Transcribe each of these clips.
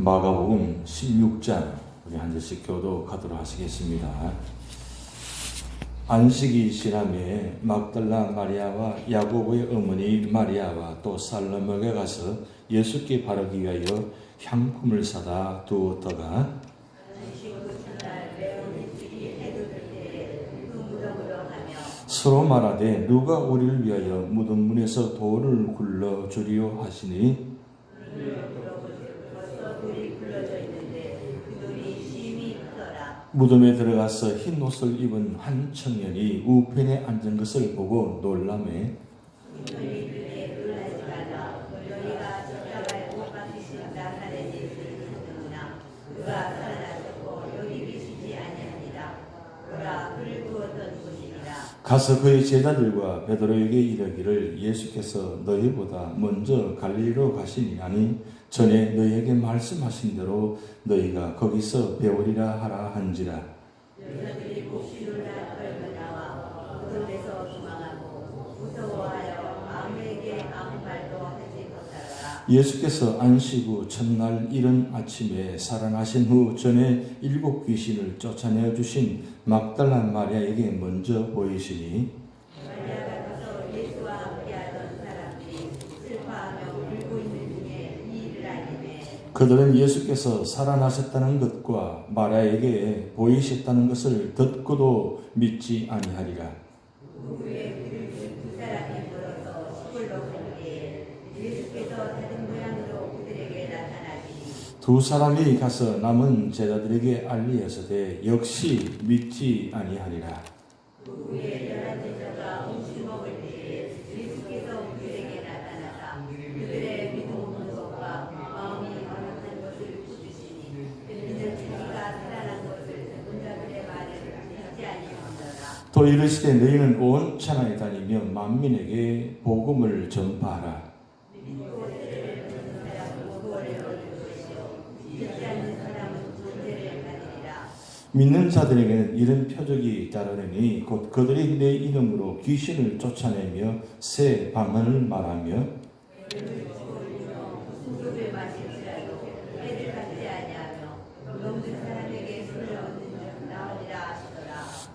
마가복음 16장 우리 한 절씩 교도가도록 하시겠습니다. 안식이 지남에 막달라 마리아와 야고보의 어머니 마리아와 또 살로목에 가서 예수께 바르기 위하여 향품을 사다 두었다가 서로 말하되 누가 우리를 위하여 무덤 문에서 돌을 굴러 주리요 하시니 무덤에 들어가서 흰 옷을 입은 한 청년이 우편에 앉은 것을 보고 놀라매 가서 그의 제자들과 베드로에게 이르기를 예수께서 너희보다 먼저 갈릴리로 가시니 아니 전에 너희에게 말씀하신 대로 너희가 거기서 배우리라 하라 한지라 예수께서 안식 후 첫날 이른 아침에 살아나신 후 전에 일곱 귀신을 쫓아내어 주신 막달란 마리아에게 먼저 보이시니 그들은 예수께서 살아나셨다는 것과 마리아에게 보이셨다는 것을 듣고도 믿지 아니하리라. 두 사람이 가서 남은 제자들에게 알리어서되 역시 믿지 아니하리라. 또 이르시되 너희는 온 천하에 다니며 만민에게 복음을 전파하라. 믿는 자들에게는 이런 표적이 따르니 곧 그들이 내 이름으로 귀신을 쫓아내며 새 방언을 말하며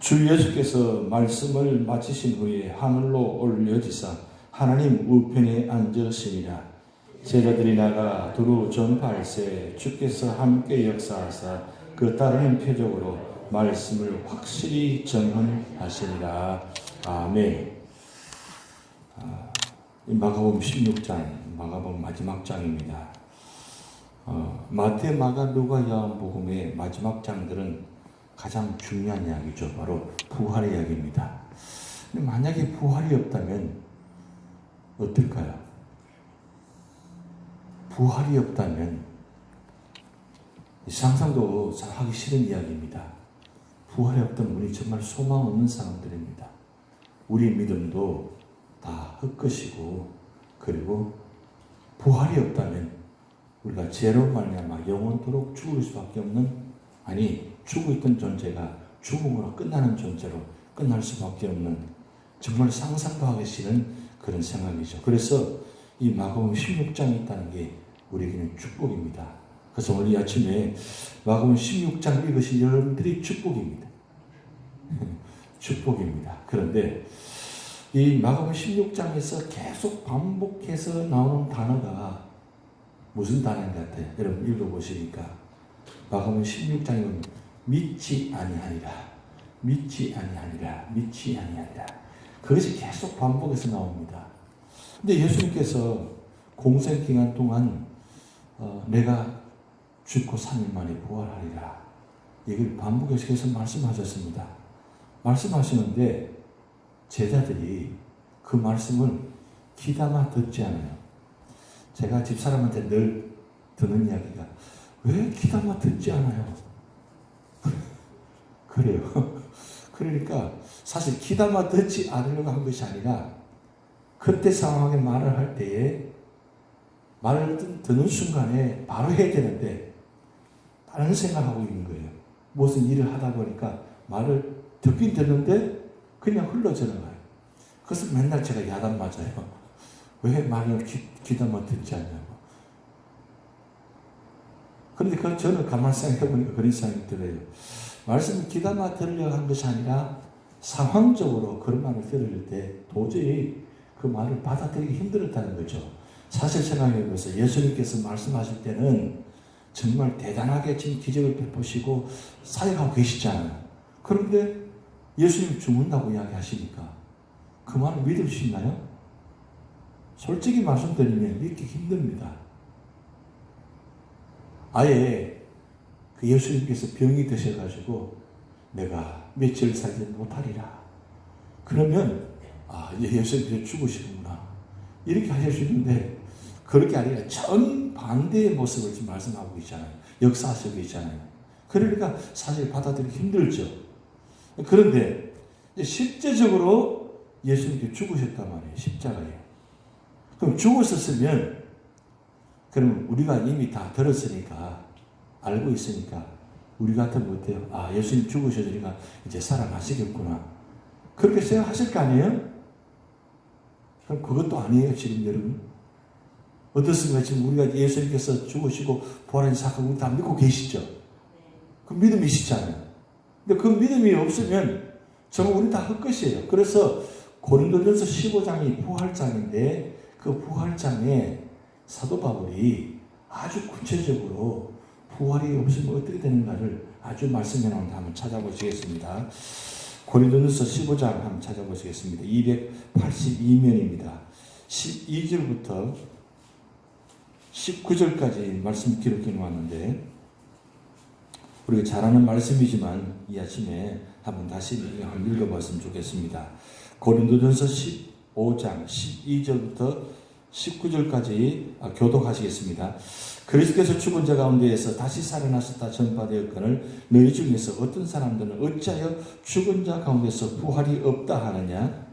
주 예수께서 말씀을 마치신 후에 하늘로 올려지사 하나님 우편에 앉으시니라. 제자들이 나가 두루 전파할세 주께서 함께 역사하사 그 따르는 표적으로 말씀을 확실히 전언하시니라. 아멘. 아, 마가복음 16장, 마가복음 마지막 장입니다. 어, 마태, 마가, 누가, 요한복음의 마지막 장들은 가장 중요한 이야기죠. 바로 부활의 이야기입니다. 근데 만약에 부활이 없다면 어떨까요? 부활이 없다면 상상도 잘 하기 싫은 이야기입니다. 부활이 없던 우리 정말 소망 없는 사람들입니다. 우리 믿음도 다 헛것이고 그리고 부활이 없다면 우리가 죄로 말미암아 영원토록 죽을 수밖에 없는 아니 죽어 있던 존재가 죽음으로 끝나는 존재로 끝날 수밖에 없는 정말 상상도 하기 싫은 그런 생각이죠. 그래서 이 마가복음 16장이 있다는 게 우리에게는 축복입니다. 그래서 오늘 이 아침에 마가복음 16장 읽으신 여러분들이 축복입니다. 축복입니다. 그런데 이 마가복음 16장에서 계속 반복해서 나오는 단어가 무슨 단어인 것 같아요? 여러분 읽어보시니까 마가복음 16장에 믿지 아니하리라 믿지 아니하리라 믿지 아니하리라 그것이 계속 반복해서 나옵니다. 근데 예수님께서 공생 기간 동안 어, 내가 죽고 3일 만에 부활하리라. 이걸 반복해서 말씀하셨습니다. 말씀하시는데 제자들이 그 말씀을 귀담아 듣지 않아요. 제가 집사람한테 늘 듣는 이야기가 왜 귀담아 듣지 않아요? 그래요. 그러니까 사실 귀담아 듣지 않으려고 한 것이 아니라 그때 상황에 말을 할 때에 말을 듣는 순간에 바로 해야 되는데 다른 생각하고 있는 거예요. 무슨 일을 하다 보니까 말을 듣긴 듣는데 그냥 흘러 지나가요. 그래서 맨날 제가 야단 맞아요. 왜 말을 귀, 귀담아 듣지 않냐고. 그런데 그 저는 가만히 생각해 보니까 그런 생각이 들어요. 말씀을 귀담아 들으려고 한 것이 아니라 상황적으로 그런 말을 들을 때 도저히 그 말을 받아들이기 힘들었다는 거죠. 사실 생각해 보세요. 예수님께서 말씀하실 때는 정말 대단하게 지금 기적을 베푸시고 사역하고 계시잖아요. 그런데 예수님 죽는다고 이야기하시니까 그 말을 있나요? 솔직히 말씀드리면 믿기 힘듭니다. 아예 그 예수님께서 병이 드셔가지고 내가 며칠 살지 못하리라. 그러면 아 이제 예수님께서 죽으시는구나. 이렇게 하실 수 있는데 그렇게 아니라 정 반대의 모습을 지금 말씀하고 있잖아요. 역사하시고 있잖아요. 그러니까 사실 받아들이기 힘들죠. 그런데 실제적으로 예수님께 죽으셨단 말이에요. 십자가에. 그럼 죽으셨으면 그럼 우리가 이미 다 들었으니까 알고 있으니까 우리 같으면 어때요? 아 예수님 죽으셨으니까 이제 살아나시겠구나. 그렇게 생각하실 거 아니에요? 그럼 그것도 아니에요 지금 여러분. 어떻습니까? 지금 우리가 예수님께서 죽으시고 부활한 사건 우리 다 믿고 계시죠? 그 믿음이시잖아요. 근데 그 믿음이 없으면 정말 우리 다 헛것이에요. 그래서 고린도전서 15장이 부활장인데 그 부활장에 사도 바울이 아주 구체적으로 부활이 없으면 어떻게 되는가를 아주 말씀해 놓은 데 한번 찾아보시겠습니다. 고린도전서 15장 한번 찾아보시겠습니다. 282면입니다. 12절부터 19절까지 말씀 기록해 놓았는데 우리가 잘 아는 말씀이지만 이 아침에 한번 다시 읽어봤으면 좋겠습니다. 고린도전서 15장 12절부터 19절까지 교독하시겠습니다. 그리스도께서 죽은 자 가운데에서 다시 살아나셨다 전파되었거늘 너희 중에서 어떤 사람들은 어찌하여 죽은 자 가운데서 부활이 없다 하느냐?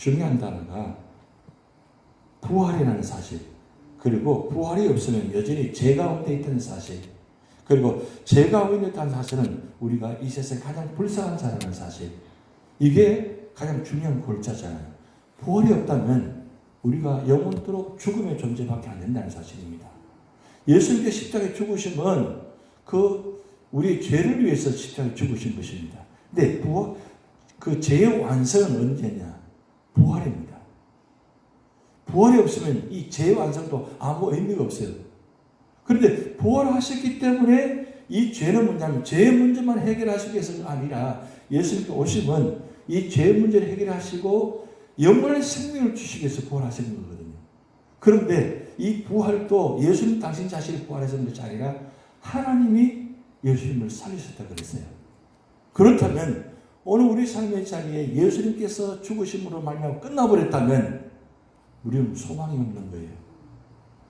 중요한 단어가 부활이라는 사실, 그리고 부활이 없으면 여전히 죄 가운데 있다는 사실, 그리고 죄 가운데 있다는 사실은 우리가 이 세상에 가장 불쌍한 자라는 사실, 이게 가장 중요한 골자잖아요. 부활이 없다면 우리가 영원토록 죽음의 존재밖에 안 된다는 사실입니다. 예수님께 십자가에 죽으심은 그 우리 죄를 위해서 십자가에 죽으신 것입니다. 근데 부활, 그 죄의 완성은 언제냐? 부활입니다. 부활이 없으면 이 죄의 완성도 아무 의미가 없어요. 그런데 부활하셨기 때문에 이 죄는 뭐냐면 죄의 문제만 해결하시기 위해서가 아니라 예수님께 오심은 이 죄의 문제를 해결하시고 영원한 생명을 주시기 위해서 부활하시는 거거든요. 그런데 이 부활도 예수님 당신 자신이 부활하신 것이 아니라 하나님이 예수님을 살리셨다 그랬어요. 그렇다면 오늘 우리 삶의 자리에 예수님께서 죽으심으로 말미암아 끝나버렸다면 우리는 소망이 없는 거예요.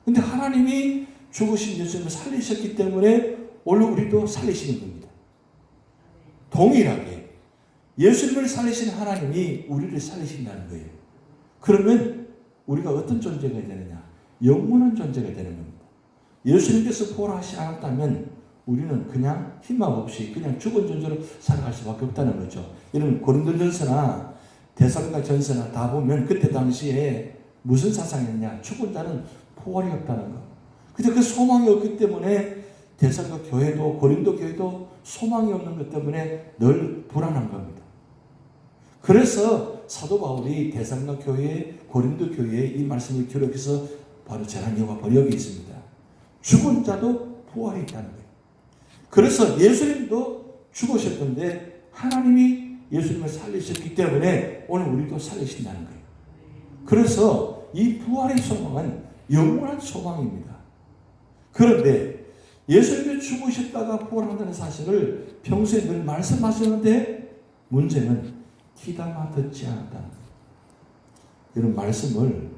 근데 하나님이 죽으신 예수님을 살리셨기 때문에 오늘 우리도 살리시는 겁니다. 동일하게 예수님을 살리신 하나님이 우리를 살리신다는 거예요. 그러면 우리가 어떤 존재가 되느냐? 영원한 존재가 되는 겁니다. 예수님께서 부활하시 않았다면 우리는 그냥 희망 없이 그냥 죽은 존재로 살아갈 수밖에 없다는 거죠. 이런 고린도전서나 대사가 전서나 다 보면 그때 당시에 무슨 사상이었냐? 죽은 자는 부활이 없다는 거. 근데 그 소망이 없기 때문에 대사가 교회도 고린도 교회도 소망이 없는 것 때문에 늘 불안한 겁니다. 그래서 사도 바울이 대상가 교회, 고린도 교회에 이 말씀을 기록해서 바로 재난 여가 번역이 있습니다. 죽은 자도 부활이 있다는 거예요. 그래서 예수님도 죽으셨던데 하나님이 예수님을 살리셨기 때문에 오늘 우리도 살리신다는 거예요. 그래서 이 부활의 소망은 영원한 소망입니다. 그런데 예수님이 죽으셨다가 부활한다는 사실을 평소에 늘 말씀하셨는데 문제는 귀담아 듣지 않았다는 거예요. 이런 말씀을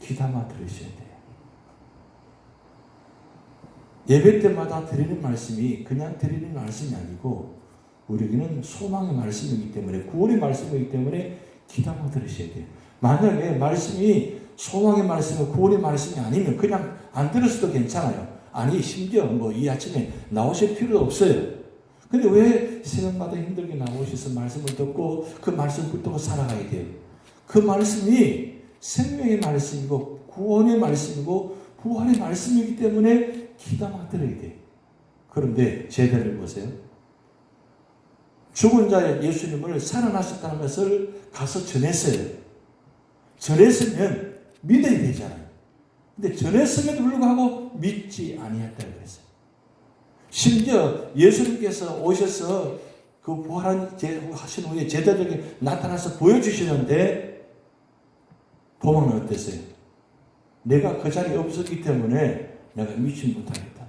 귀담아 들으셔야 돼요. 예배 때마다 드리는 말씀이 그냥 드리는 말씀이 아니고 우리에게는 소망의 말씀이기 때문에 구원의 말씀이기 때문에 귀담아 들으셔야 돼요. 만약에 말씀이 소망의 말씀이 구원의 말씀이 아니면 그냥 안 들었어도 괜찮아요. 아니 심지어 뭐 이 아침에 나오실 필요도 없어요. 근데 왜 새벽마다 힘들게 나오셔서 말씀을 듣고 그 말씀 붙들고 살아가야 돼요? 그 말씀이 생명의 말씀이고 구원의 말씀이고 부활의 말씀이기 때문에 귀담아 들어야 돼. 그런데 제대를 보세요. 죽은 자의 예수님을 살아나셨다는 것을 가서 전했어요. 전했으면 믿어야 되잖아요. 근데 전했음에도 불구하고 믿지 아니했다고 그랬어요. 심지어 예수님께서 오셔서 그 부활한 제, 하신 후에 제자들에게 나타나서 보여주시는데 도망은 어땠어요? 내가 그 자리에 없었기 때문에 내가 믿지 못하겠다.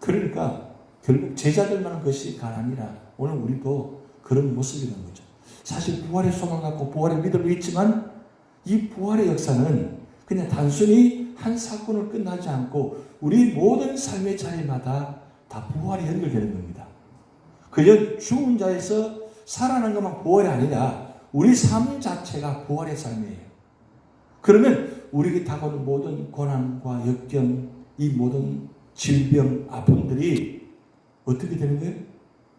그러니까 결국 제자들만 한 것이 가난이라 오늘 우리도 그런 모습이라는 거죠. 사실 부활의 소망 갖고 부활의 믿음을 있지만 이 부활의 역사는 그냥 단순히 한 사건을 끝나지 않고 우리 모든 삶의 자리마다 다 부활이 연결되는 겁니다. 그저 죽은 자에서 살아난 것만 부활이 아니라 우리 삶 자체가 부활의 삶이에요. 그러면 우리에게 다가오는 모든 고난과 역경, 이 모든 질병, 아픔들이 어떻게 되는 거예요?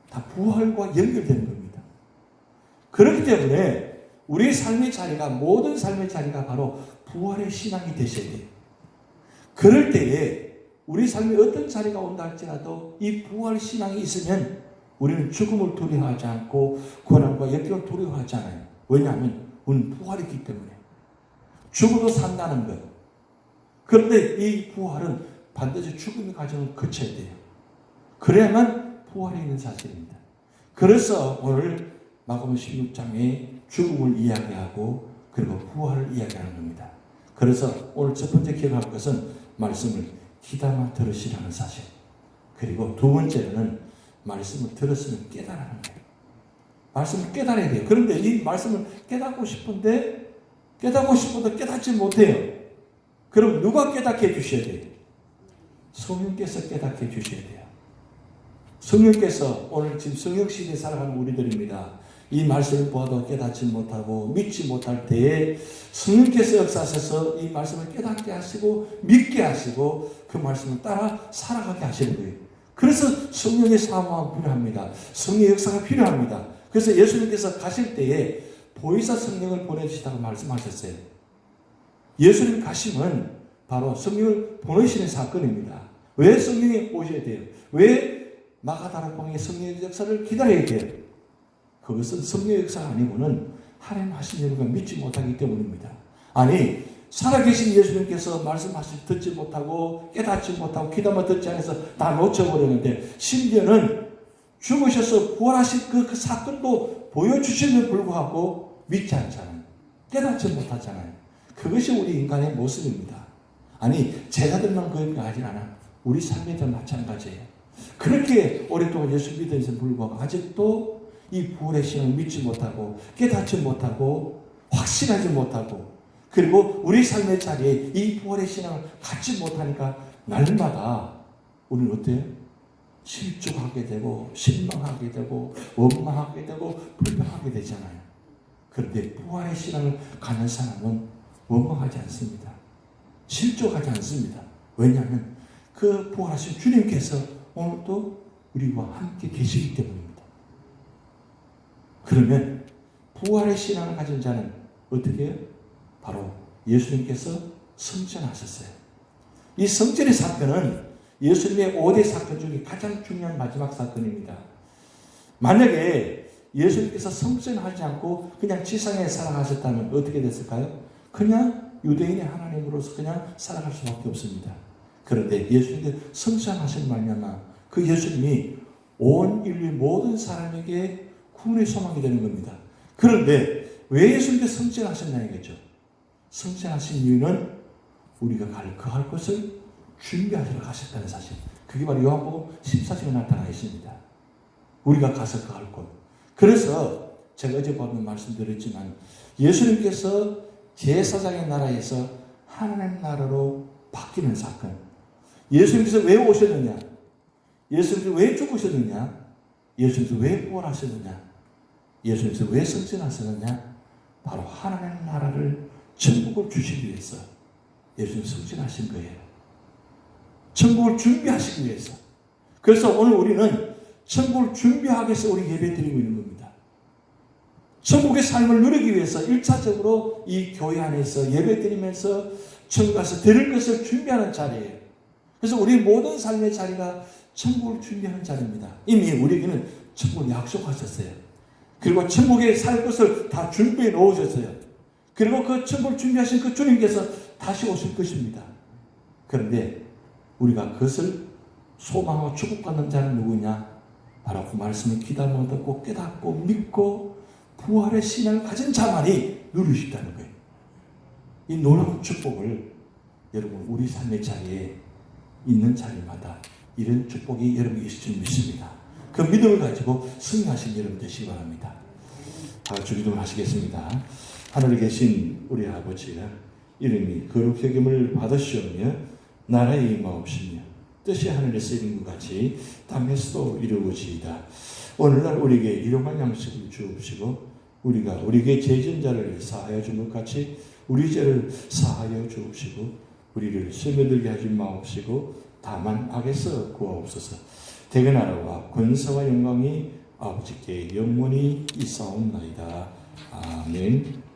다 부활과 연결되는 겁니다. 그렇기 때문에 우리의 삶의 자리가 모든 삶의 자리가 바로 부활의 신앙이 되셔야 돼요. 그럴 때에 우리 삶에 어떤 자리가 온다 할지라도 이 부활 신앙이 있으면 우리는 죽음을 두려워하지 않고 고난과 역경을 두려워하지 않아요. 왜냐하면 우리는 부활이기 때문에. 죽어도 산다는 것. 그런데 이 부활은 반드시 죽음의 과정을 거쳐야 돼요. 그래야만 부활이 있는 사실입니다. 그래서 오늘 마가음 16장에 죽음을 이야기하고 그리고 부활을 이야기하는 겁니다. 그래서 오늘 첫 번째 기억할 것은 말씀을 귀담아 들으시라는 사실. 그리고 두 번째는 말씀을 들었으면 깨달아는 거예요. 말씀을 깨달아야 돼요. 그런데 이 말씀을 깨닫고 싶은데 깨닫고 싶어도 깨닫지 못해요. 그럼 누가 깨닫게 해주셔야 돼요? 성령께서 깨닫게 해주셔야 돼요. 성령께서 오늘 지금 성령 시대에 살아가는 우리들입니다. 이 말씀을 보아도 깨닫지 못하고 믿지 못할 때에 성령께서 역사하셔서 이 말씀을 깨닫게 하시고 믿게 하시고 그 말씀을 따라 살아가게 하시는 거예요. 그래서 성령의 사모가 필요합니다. 성령의 역사가 필요합니다. 그래서 예수님께서 가실 때에 보이사 성령을 보내주시다고 말씀하셨어요. 예수님 가심은 바로 성령을 보내시는 사건입니다. 왜 성령이 오셔야 돼요? 왜 마가다락방의 성령의 역사를 기다려야 돼요? 그것은 성령의 역사가 아니고는 하나님 하신 일을 믿지 못하기 때문입니다. 아니 살아계신 예수님께서 말씀하시 듣지 못하고 깨닫지 못하고 귀담아 듣지 않아서 다 놓쳐버렸는데 심지어는 죽으셔서 부활하신 그, 그 사건도 보여주심에 불구하고 믿지 않잖아요. 깨닫지 못하잖아요. 그것이 우리 인간의 모습입니다. 아니 제자들만 그런 게 아니라 우리 삶에도 마찬가지예요. 그렇게 오랫동안 예수 믿음에서 불구하고 아직도 이 부활의 신을 믿지 못하고 깨닫지 못하고 확신하지 못하고 그리고 우리 삶의 자리에 이 부활의 신앙을 갖지 못하니까 날마다 우리는 어때요? 실족하게 되고 실망하게 되고 원망하게 되고 불평하게 되잖아요. 그런데 부활의 신앙을 가는 사람은 원망하지 않습니다. 실족하지 않습니다. 왜냐하면 그 부활하신 주님께서 오늘도 우리와 함께 계시기 때문입니다. 그러면 부활의 신앙을 가진 자는 어떻게 해요? 바로 예수님께서 성전하셨어요. 이 성전의 사건은 예수님의 5대 사건 중에 가장 중요한 마지막 사건입니다. 만약에 예수님께서 성전하지 않고 그냥 지상에 살아가셨다면 어떻게 됐을까요? 그냥 유대인의 하나님으로서 그냥 살아갈 수밖에 없습니다. 그런데 예수님께 성장하신 말미암아 그 예수님이 온 인류 모든 사람에게 구원의 소망이 되는 겁니다. 그런데 왜 예수님께 성장하셨냐는 죠 성장하신 이유는 우리가 갈 그할 것을 준비하시러 가셨다는 사실. 그게 바로 요한복음 14장에 나타나 있습니다. 우리가 가서 그할 것. 그래서 제가 어제 밤에 말씀드렸지만 예수님께서 제사장의 나라에서 하나님 나라로 바뀌는 사건. 예수님께서 왜 오셨느냐? 예수님께서 왜 죽으셨느냐? 예수님께서 왜 부활하셨느냐? 예수님께서 왜 성전하셨느냐? 바로 하나님 나라를 천국을 주시기 위해서 예수님 성전하신 거예요. 천국을 준비하시기 위해서. 그래서 오늘 우리는 천국을 준비하기 위해서 우리 예배 드리고 있는 겁니다. 천국의 삶을 누리기 위해서 1차적으로 이 교회 안에서 예배 드리면서 천국 가서 드릴 것을 준비하는 자리예요. 그래서 우리 모든 삶의 자리가 천국을 준비하는 자리입니다. 이미 우리에게는 천국을 약속하셨어요. 그리고 천국에 살 것을 다 준비해 놓으셨어요. 그리고 그 천국을 준비하신 그 주님께서 다시 오실 것입니다. 그런데 우리가 그것을 소망하고 축복받는 자는 누구냐? 그 말씀을 귀담아 듣고 깨닫고 믿고 부활의 신앙을 가진 자만이 누릴 수 있다는 거예요. 이 놀라운 축복을 여러분 우리 삶의 자리에 있는 자리마다 이런 축복이 여러분에게 있을 줄 믿습니다. 그 믿음을 가지고 승리하신 여러분 되시기 바랍니다. 다 같이 기도를 하시겠습니다. 하늘에 계신 우리 아버지가 이름이 거룩히 여김을 받으시오며 나라의 임하옵시며 뜻이 하늘에서 이룬 것 같이 땅에서도 이루어지이다. 오늘날 우리에게 일용할 양식을 주옵시고 우리가 우리에게 죄진자를 사하여 준 것 같이 우리 죄를 사하여 주옵시고 우리를 스며들게 하지 마옵시고 다만 악에서 구하옵소서. 대개 나라와 권세와 영광이 아버지께 영원히 있사옵나이다. 아멘.